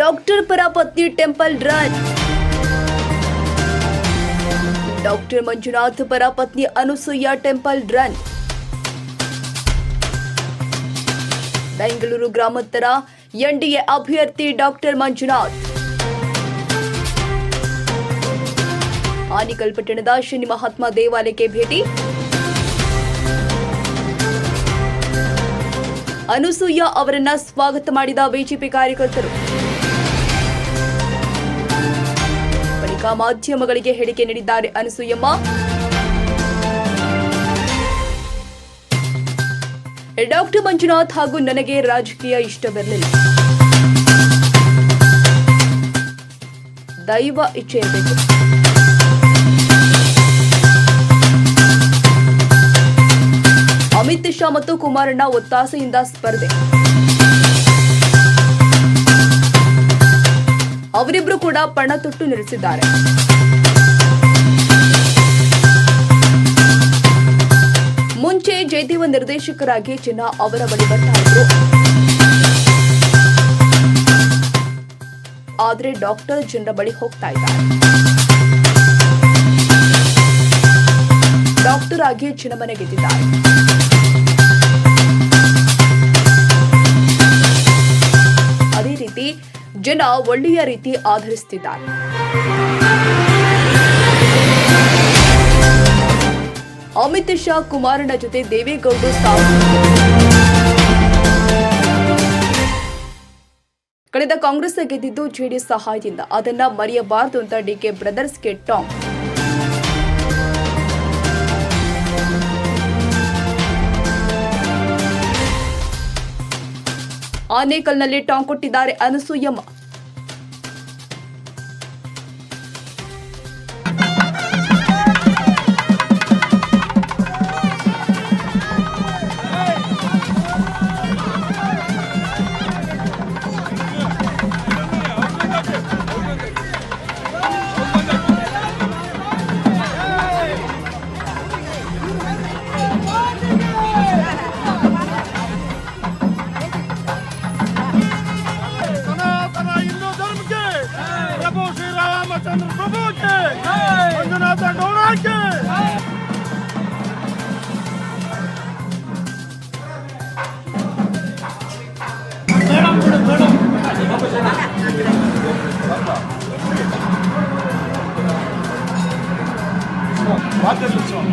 Doctor ಪತ್ನಿ temple run doctor Manjunath ಪರ ಪತ್ನಿ ಟೆಂಪಲ್ ರನ್. ಬೆಂಗಳೂರು ಗ್ರಾಮಾಂತರ ಎನ್ಡಿಎ ಅಭ್ಯರ್ಥಿ ಡಾಕ್ಟರ್ ಮಂಜುನಾಥ್. ಆನಿಕಲ್ ಪಟ್ಟಣದ ಶನಿ ಮಹಾತ್ಮ ದೇವಾಲಯಕ್ಕೆ ಭೇಟಿ. ಅನುಸೂಯ ಅವರನ್ನ ಸ್ವಾಗತ ಮಾಡಿದ ಬಿಜೆಪಿ ಕಾರ್ಯಕರ್ತರು. ಮಾಧ್ಯಮಗಳಿಗೆ ಹೇಳಿಕೆ ನೀಡಿದ್ದಾರೆ ಅನಸೂಯಮ್ಮ ಡಾಕ್ಟರ್ ಮಂಜುನಾಥ್ ಹಾಗೂ ನನಗೆ ರಾಜಕೀಯ ಇಷ್ಟವಿರಲಿಲ್ಲ. ದೈವ ಇಚ್ಛೆ ಇರಬೇಕು. ಅಮಿತ್ ಶಾ ಮತ್ತು ಕುಮಾರಣ್ಣ ಒತ್ತಾಸೆಯಿಂದ ಸ್ಪರ್ಧೆ. ಅವರಿಬ್ರು ಕೂಡ ಪಣ ತೊಟ್ಟು ನಿಲ್ಲಿಸಿದ್ದಾರೆ ಮುಂಚೆ ಜಯದೇವ ನಿರ್ದೇಶಕರಾಗಿ ಚಿನ್ನ ಅವರ ಬಳಿ ಬರ್ತಾ ಇದ್ರು. ಆದ್ರೆ ಡಾಕ್ಟರ್ ಜನರ ಬಳಿ ಹೋಗ್ತಾ ಇದ್ದಾರೆ. ಡಾಕ್ಟರ್ ಆಗಿ ಚಿನ್ನಮನೆ ಗೆದ್ದಿದ್ದಾರೆ. ಜನ ಒಳ್ಳೆಯ ರೀತಿ ಆಧರಿಸುತ್ತಿದ್ದಾರೆ ಅಮಿತ್ ಶಾ ಕುಮಾರಣ್ಣ ಜೊತೆ ದೇವೇಗೌಡರು ಸಾವು. ಕಳೆದ ಕಾಂಗ್ರೆಸ್ ಗೆದ್ದಿದ್ದು ಜೆಡಿಎಸ್ ಸಹಾಯದಿಂದ, ಅದನ್ನ ಮರೆಯಬಾರದು ಅಂತ ಡಿಕೆ ಬ್ರದರ್ಸ್ಗೆ ಟಾಂಗ್. ಆನೇಕಲ್ನಲ್ಲಿ ಟಾಂಗ್ ಕೊಟ್ಟಿದ್ದಾರೆ ಅನಸೂಯಮ್ಮ. భారతదేశోత్సవం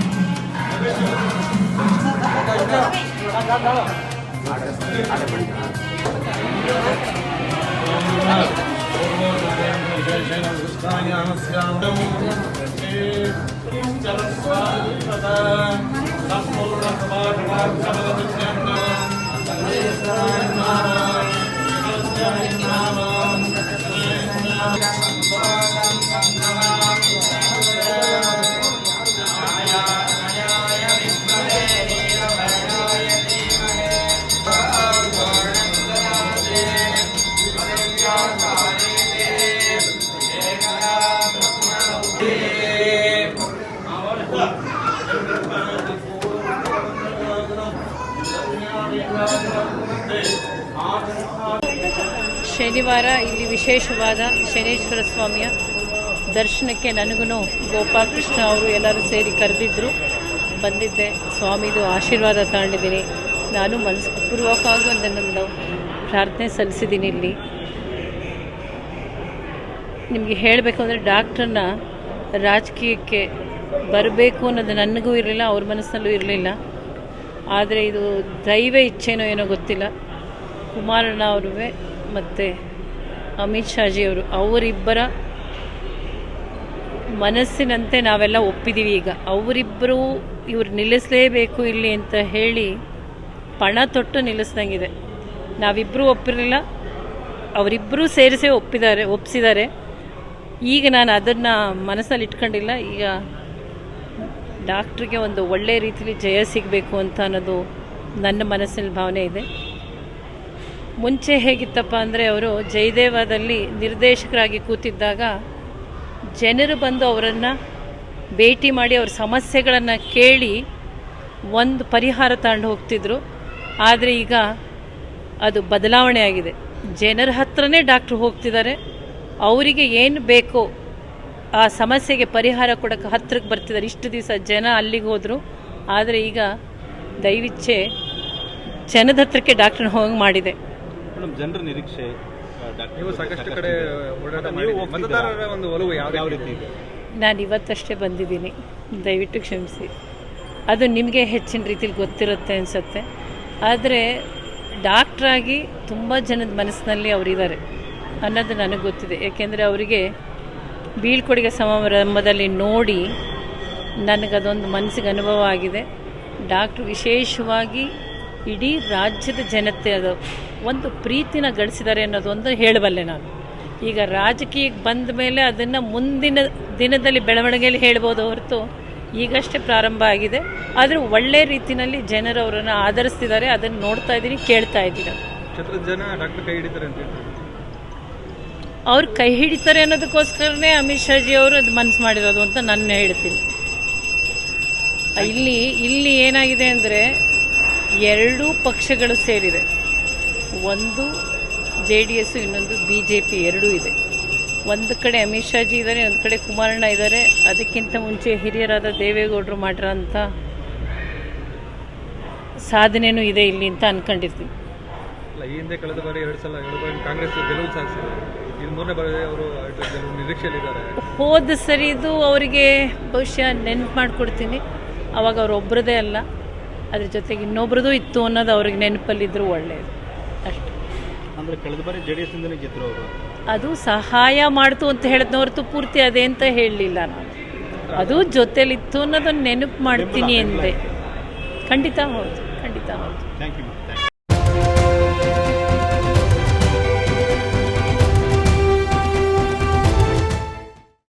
ಶನಿವಾರ ಇಲ್ಲಿ ವಿಶೇಷವಾದ ಶನೇಶ್ವರ ಸ್ವಾಮಿಯ ದರ್ಶನಕ್ಕೆ ನನಗೂ ಗೋಪಾಲಕೃಷ್ಣ ಅವರು ಎಲ್ಲರೂ ಸೇರಿ ಕರೆದಿದ್ದರು ಬಂದಿದ್ದೆ. ಸ್ವಾಮಿದು ಆಶೀರ್ವಾದ ತಗೊಂಡಿದ್ದೀನಿ. ನಾನು ಮನಸ್ಪೂರ್ವಕವಾಗಿ ಒಂದನ್ನೊಂದು ಪ್ರಾರ್ಥನೆ ಸಲ್ಲಿಸಿದ್ದೀನಿ ಇಲ್ಲಿ. ನಿಮಗೆ ಹೇಳಬೇಕು ಅಂದರೆ ಡಾಕ್ಟ್ರನ್ನ ರಾಜಕೀಯಕ್ಕೆ ಬರಬೇಕು ಅನ್ನೋದು ನನಗೂ ಇರಲಿಲ್ಲ, ಅವ್ರ ಮನಸ್ಸಲ್ಲೂ ಇರಲಿಲ್ಲ. ಆದರೆ ಇದು ದೈವ ಇಚ್ಛೆನೋ ಏನೋ ಗೊತ್ತಿಲ್ಲ. ಕುಮಾರಣ್ಣ ಅವರು ಮತ್ತು ಅಮಿತ್ ಶಾಜಿಯವರು, ಅವರಿಬ್ಬರ ಮನಸ್ಸಿನಂತೆ ನಾವೆಲ್ಲ ಒಪ್ಪಿದ್ದೀವಿ ಈಗ. ಅವರಿಬ್ಬರು ಇವ್ರು ನಿಲ್ಲಿಸಲೇಬೇಕು ಇಲ್ಲಿ ಅಂತ ಹೇಳಿ ಪಣ ತೊಟ್ಟು ನಿಲ್ಲಿಸ್ದಂಗಿದೆ. ನಾವಿಬ್ಬರೂ ಒಪ್ಪಿರಲಿಲ್ಲ. ಅವರಿಬ್ಬರೂ ಸೇರಿಸೇ ಒಪ್ಪಿದ್ದಾರೆ ಒಪ್ಪಿಸಿದ್ದಾರೆ ಈಗ ನಾನು ಅದನ್ನು ಮನಸ್ಸಲ್ಲಿ ಇಟ್ಕೊಂಡಿಲ್ಲ. ಈಗ ಡಾಕ್ಟ್ರಿಗೆ ಒಂದು ಒಳ್ಳೆಯ ರೀತಿಯಲ್ಲಿ ಜಯ ಸಿಗಬೇಕು ಅಂತ ಅನ್ನೋದು ನನ್ನ ಮನಸ್ಸಿನ ಭಾವನೆ ಇದೆ. ಮುಂಚೆ ಹೇಗಿತ್ತಪ್ಪ ಅಂದರೆ ಅವರು ಜಯದೇವದಲ್ಲಿ ನಿರ್ದೇಶಕರಾಗಿ ಕೂತಿದ್ದಾಗ ಜನರು ಬಂದು ಅವರನ್ನು ಭೇಟಿ ಮಾಡಿ ಅವ್ರ ಸಮಸ್ಯೆಗಳನ್ನು ಕೇಳಿ ಒಂದು ಪರಿಹಾರ ತಗೊಂಡು ಹೋಗ್ತಿದ್ರು. ಆದರೆ ಈಗ ಅದು ಬದಲಾವಣೆ ಆಗಿದೆ. ಜನರ ಹತ್ರನೇ ಡಾಕ್ಟ್ರು ಹೋಗ್ತಿದ್ದಾರೆ. ಅವರಿಗೆ ಏನು ಬೇಕೋ ಆ ಸಮಸ್ಯೆಗೆ ಪರಿಹಾರ ಕೊಡೋಕ್ಕೆ ಹತ್ತಿರಕ್ಕೆ ಬರ್ತಿದ್ದಾರೆ. ಇಷ್ಟು ದಿವಸ ಜನ ಅಲ್ಲಿಗೆ ಹೋದರು. ಆದರೆ ಈಗ ದಯವಿಚ್ಛೆ ಜನದ ಹತ್ರಕ್ಕೆ ಡಾಕ್ಟ್ರನ್ನ ಹೋಗಿ ಮಾಡಿದೆ. ಮೇಡಮ್ ಜನರ ನಿರೀಕ್ಷೆ ಡಾಕ್ಟರ್ ನೀವು ಸಾಕಷ್ಟು ಕಡೆ ಓಡಾಟ ಮಾಡಿ ಮತದಾರರ ಒಂದು ಒಲವು ಯಾವ ಯಾವ ರೀತಿ ರೀತಿ ಇದೆ? ನಾನು ಇವತ್ತಷ್ಟೇ ಬಂದಿದ್ದೀನಿ. ದಯವಿಟ್ಟು ಕ್ಷಮಿಸಿ. ಅದು ನಿಮಗೆ ಹೆಚ್ಚಿನ ರೀತಿಲಿ ಗೊತ್ತಿರುತ್ತೆ ಅನಿಸುತ್ತೆ. ಆದರೆ ಡಾಕ್ಟ್ರಾಗಿ ತುಂಬ ಜನದ ಮನಸ್ಸಿನಲ್ಲಿ ಅವರಿದ್ದಾರೆ ಅನ್ನೋದು ನನಗೆ ಗೊತ್ತಿದೆ. ಏಕೆಂದರೆ ಅವರಿಗೆ ಬೀಳ್ಕೊಡುಗೆ ಸಮಾರಂಭದಲ್ಲಿ ನೋಡಿ ನನಗದೊಂದು ಮನಸ್ಸಿಗೆ ಅನುಭವ ಆಗಿದೆ. ಡಾಕ್ಟ್ರು ವಿಶೇಷವಾಗಿ ಇಡೀ ರಾಜ್ಯದ ಜನತೆ ಅದು ಒಂದು ಪ್ರೀತಿನ ಗಳಿಸಿದ್ದಾರೆ ಅನ್ನೋದೊಂದು ಹೇಳಬಲ್ಲೆ ನಾನು. ಈಗ ರಾಜಕೀಯಕ್ಕೆ ಬಂದ ಮೇಲೆ ಅದನ್ನು ಮುಂದಿನ ದಿನದಲ್ಲಿ ಬೆಳವಣಿಗೆಯಲ್ಲಿ ಹೇಳ್ಬೋದು ಹೊರತು ಈಗಷ್ಟೇ ಪ್ರಾರಂಭ ಆಗಿದೆ. ಆದರೆ ಒಳ್ಳೆ ರೀತಿಯಲ್ಲಿ ಜನರು ಅವರನ್ನು ಆಧರಿಸ್ತಿದ್ದಾರೆ. ಅದನ್ನು ನೋಡ್ತಾ ಇದ್ದೀನಿ ಕೇಳ್ತಾ ಇದ್ದೀನಿ. ಅವ್ರು ಕೈ ಹಿಡಿತಾರೆ ಅನ್ನೋದಕ್ಕೋಸ್ಕರನೇ ಅಮಿತ್ ಶಾಜಿ ಅವರು ಅದು ಮನಸ್ಸು ಮಾಡಿರೋದು ಅಂತ ನನ್ನ ಹೇಳ್ತೀನಿ. ಇಲ್ಲಿ ಇಲ್ಲಿ ಏನಾಗಿದೆ ಅಂದರೆ ಎರಡೂ ಪಕ್ಷಗಳು ಸೇರಿದೆ. ಒಂದು ಜೆ ಡಿ ಎಸ್ ಇನ್ನೊಂದು ಬಿ ಜೆ ಪಿ ಎರಡೂ ಇದೆ. ಒಂದು ಕಡೆ ಅಮಿತ್ ಶಾಜಿ ಇದ್ದಾರೆ ಒಂದು ಕಡೆ ಕುಮಾರಣ್ಣ ಇದ್ದಾರೆ ಅದಕ್ಕಿಂತ ಮುಂಚೆ ಹಿರಿಯರಾದ ದೇವೇಗೌಡರು ಮಾಡಿರೋಂಥ ಸಾಧನೆಯೂ ಇದೆ ಇಲ್ಲಿ ಅಂತ ಅಂದ್ಕೊಂಡಿರ್ತೀನಿ ಅಲ್ಲ ಈ ಹಿಂದೆ ಕಳೆದ ಬಾರಿ ಎರಡು ಸಲ ಎರಡು ಬಾರಿ ಕಾಂಗ್ರೆಸ್ ಗೆಲುವು ಇದು ಮೂರನೇ ಬಾರಿ ಅವರು ನಿರೀಕ್ಷೆಯಲ್ಲಿದ್ದಾರೆ. ಹೋದ ಸರಿದು ಅವರಿಗೆ ಬಹುಶಃ ನೆನಪು ಮಾಡಿಕೊಡ್ತೀನಿ. ಅವಾಗ ಅವರೊಬ್ಬರದೇ ಅಲ್ಲ. ಅದ್ರ ಜೊತೆಗೆ ಇನ್ನೊಬ್ರದ್ದು ಇತ್ತು ಅನ್ನೋದು ಅವ್ರಿಗೆ ನೆನಪಲ್ಲಿದ್ದರೂ ಒಳ್ಳೆಯದು ಅಂದ್ರೆ ಕಳೆದ ಬಾರಿ ಜೆಡಿಎಸ್ ಗೆದ್ರು ಅವರು. ಅದು ಸಹಾಯ ಮಾಡ್ತು ಅಂತ ಹೇಳಿದ್ನ ಹೊರತು ಪೂರ್ತಿ ಅದೇ ಅಂತ ಹೇಳಲಿಲ್ಲ ನಾನು. ಅದು ಜೊತೆಲಿತ್ತು ಅನ್ನೋದನ್ನು ನೆನಪು ಮಾಡ್ತೀನಿ ಅಂದೆ ಖಂಡಿತ ಹೌದು ಖಂಡಿತ ಹೌದು. Thank you